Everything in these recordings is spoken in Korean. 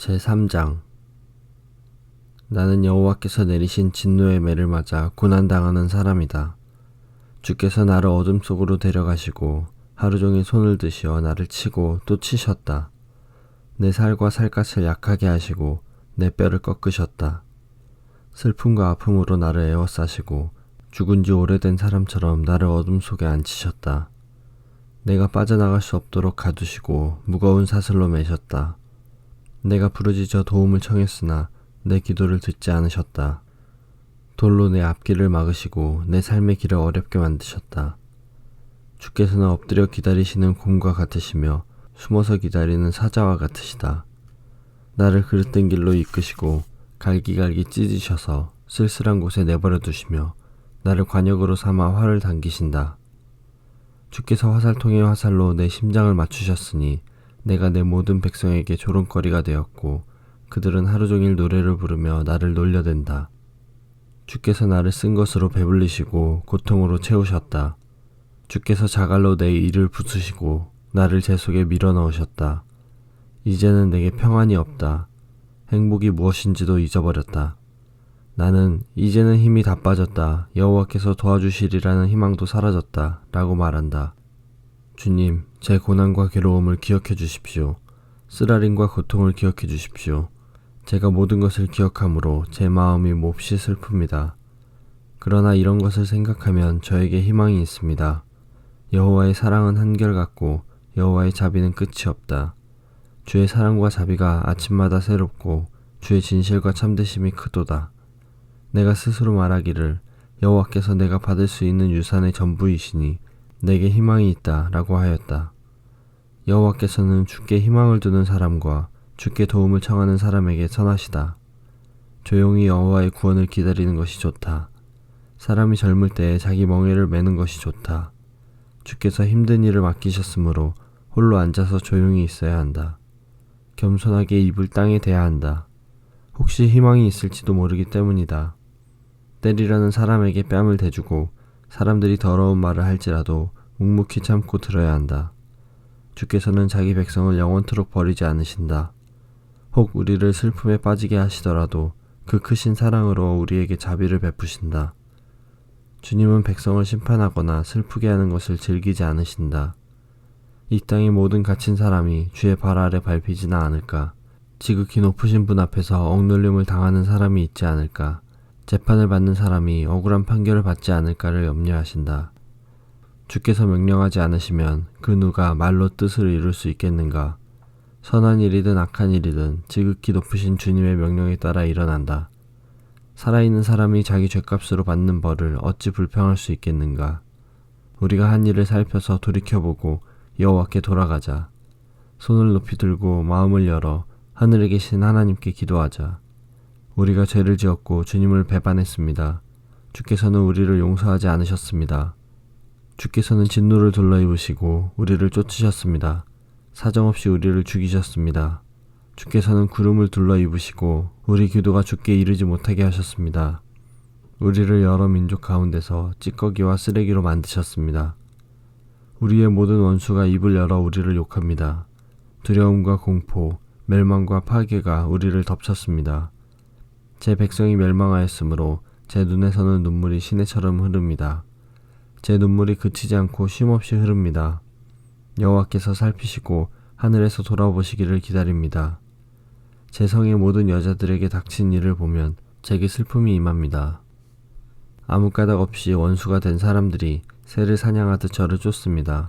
제3장 나는 여호와께서 내리신 진노의 매를 맞아 고난당하는 사람이다. 주께서 나를 어둠 속으로 데려가시고 하루 종일 손을 드시어 나를 치고 또 치셨다. 내 살과 살갗을 약하게 하시고 내 뼈를 꺾으셨다. 슬픔과 아픔으로 나를 에워싸시고 죽은 지 오래된 사람처럼 나를 어둠 속에 앉히셨다. 내가 빠져나갈 수 없도록 가두시고 무거운 사슬로 매셨다. 내가 부르짖어 도움을 청했으나 내 기도를 듣지 않으셨다. 돌로 내 앞길을 막으시고 내 삶의 길을 어렵게 만드셨다. 주께서는 엎드려 기다리시는 곰과 같으시며 숨어서 기다리는 사자와 같으시다. 나를 그릇된 길로 이끄시고 갈기갈기 찢으셔서 쓸쓸한 곳에 내버려 두시며 나를 관역으로 삼아 활을 당기신다. 주께서 화살통의 화살로 내 심장을 맞추셨으니 내가 내 모든 백성에게 조롱거리가 되었고 그들은 하루 종일 노래를 부르며 나를 놀려댄다. 주께서 나를 쓴 것으로 배불리시고 고통으로 채우셨다. 주께서 자갈로 내 이를 부수시고 나를 제 속에 밀어 넣으셨다. 이제는 내게 평안이 없다. 행복이 무엇인지도 잊어버렸다. 나는 이제는 힘이 다 빠졌다. 여호와께서 도와주시리라는 희망도 사라졌다. 라고 말한다. 주님, 제 고난과 괴로움을 기억해 주십시오. 쓰라림과 고통을 기억해 주십시오. 제가 모든 것을 기억함으로 제 마음이 몹시 슬픕니다. 그러나 이런 것을 생각하면 저에게 희망이 있습니다. 여호와의 사랑은 한결같고 여호와의 자비는 끝이 없다. 주의 사랑과 자비가 아침마다 새롭고 주의 진실과 참되심이 크도다. 내가 스스로 말하기를 여호와께서 내가 받을 수 있는 유산의 전부이시니 내게 희망이 있다 라고 하였다. 여호와께서는 주께 희망을 두는 사람과 주께 도움을 청하는 사람에게 선하시다. 조용히 여호와의 구원을 기다리는 것이 좋다. 사람이 젊을 때에 자기 멍에를 매는 것이 좋다. 주께서 힘든 일을 맡기셨으므로 홀로 앉아서 조용히 있어야 한다. 겸손하게 입을 땅에 대야 한다. 혹시 희망이 있을지도 모르기 때문이다. 때리려는 사람에게 뺨을 대주고 사람들이 더러운 말을 할지라도 묵묵히 참고 들어야 한다. 주께서는 자기 백성을 영원토록 버리지 않으신다. 혹 우리를 슬픔에 빠지게 하시더라도 그 크신 사랑으로 우리에게 자비를 베푸신다. 주님은 백성을 심판하거나 슬프게 하는 것을 즐기지 않으신다. 이 땅의 모든 갇힌 사람이 주의 발 아래 밟히지는 않을까. 지극히 높으신 분 앞에서 억눌림을 당하는 사람이 있지 않을까. 재판을 받는 사람이 억울한 판결을 받지 않을까를 염려하신다. 주께서 명령하지 않으시면 그 누가 말로 뜻을 이룰 수 있겠는가? 선한 일이든 악한 일이든 지극히 높으신 주님의 명령에 따라 일어난다. 살아있는 사람이 자기 죄값으로 받는 벌을 어찌 불평할 수 있겠는가? 우리가 한 일을 살펴서 돌이켜보고 여호와께 돌아가자. 손을 높이 들고 마음을 열어 하늘에 계신 하나님께 기도하자. 우리가 죄를 지었고 주님을 배반했습니다. 주께서는 우리를 용서하지 않으셨습니다. 주께서는 진노를 둘러입으시고 우리를 쫓으셨습니다. 사정없이 우리를 죽이셨습니다. 주께서는 구름을 둘러입으시고 우리 기도가 주께 이르지 못하게 하셨습니다. 우리를 여러 민족 가운데서 찌꺼기와 쓰레기로 만드셨습니다. 우리의 모든 원수가 입을 열어 우리를 욕합니다. 두려움과 공포, 멸망과 파괴가 우리를 덮쳤습니다. 제 백성이 멸망하였으므로 제 눈에서는 눈물이 시내처럼 흐릅니다. 제 눈물이 그치지 않고 쉼없이 흐릅니다. 여호와께서 살피시고 하늘에서 돌아보시기를 기다립니다. 제 성의 모든 여자들에게 닥친 일을 보면 제게 슬픔이 임합니다. 아무 까닭 없이 원수가 된 사람들이 새를 사냥하듯 저를 쫓습니다.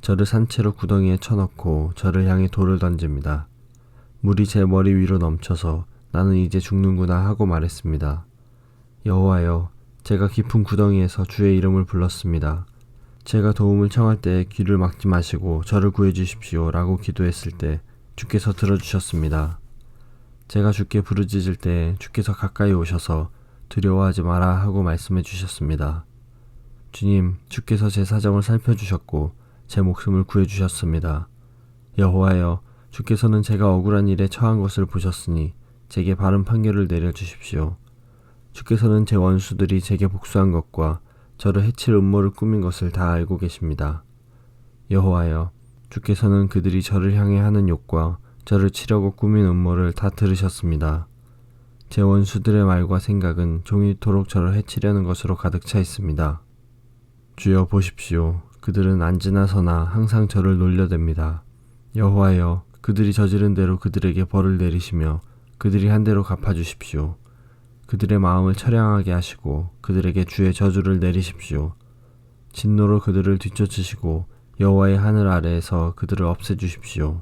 저를 산채로 구덩이에 쳐넣고 저를 향해 돌을 던집니다. 물이 제 머리 위로 넘쳐서 나는 이제 죽는구나 하고 말했습니다. 여호와여, 제가 깊은 구덩이에서 주의 이름을 불렀습니다. 제가 도움을 청할 때 귀를 막지 마시고 저를 구해 주십시오 라고 기도했을 때 주께서 들어주셨습니다. 제가 주께 부르짖을 때 주께서 가까이 오셔서 두려워하지 마라 하고 말씀해 주셨습니다. 주님, 주께서 제 사정을 살펴주셨고 제 목숨을 구해 주셨습니다. 여호와여, 주께서는 제가 억울한 일에 처한 것을 보셨으니 제게 바른 판결을 내려주십시오. 주께서는 제 원수들이 제게 복수한 것과 저를 해칠 음모를 꾸민 것을 다 알고 계십니다. 여호와여, 주께서는 그들이 저를 향해 하는 욕과 저를 치려고 꾸민 음모를 다 들으셨습니다. 제 원수들의 말과 생각은 종일토록 저를 해치려는 것으로 가득 차 있습니다. 주여 보십시오. 그들은 앉으나 서나 항상 저를 놀려댑니다. 여호와여, 그들이 저지른 대로 그들에게 벌을 내리시며 그들이 한 대로 갚아주십시오. 그들의 마음을 처량하게 하시고 그들에게 주의 저주를 내리십시오. 진노로 그들을 뒤쫓으시고 여호와의 하늘 아래에서 그들을 없애주십시오.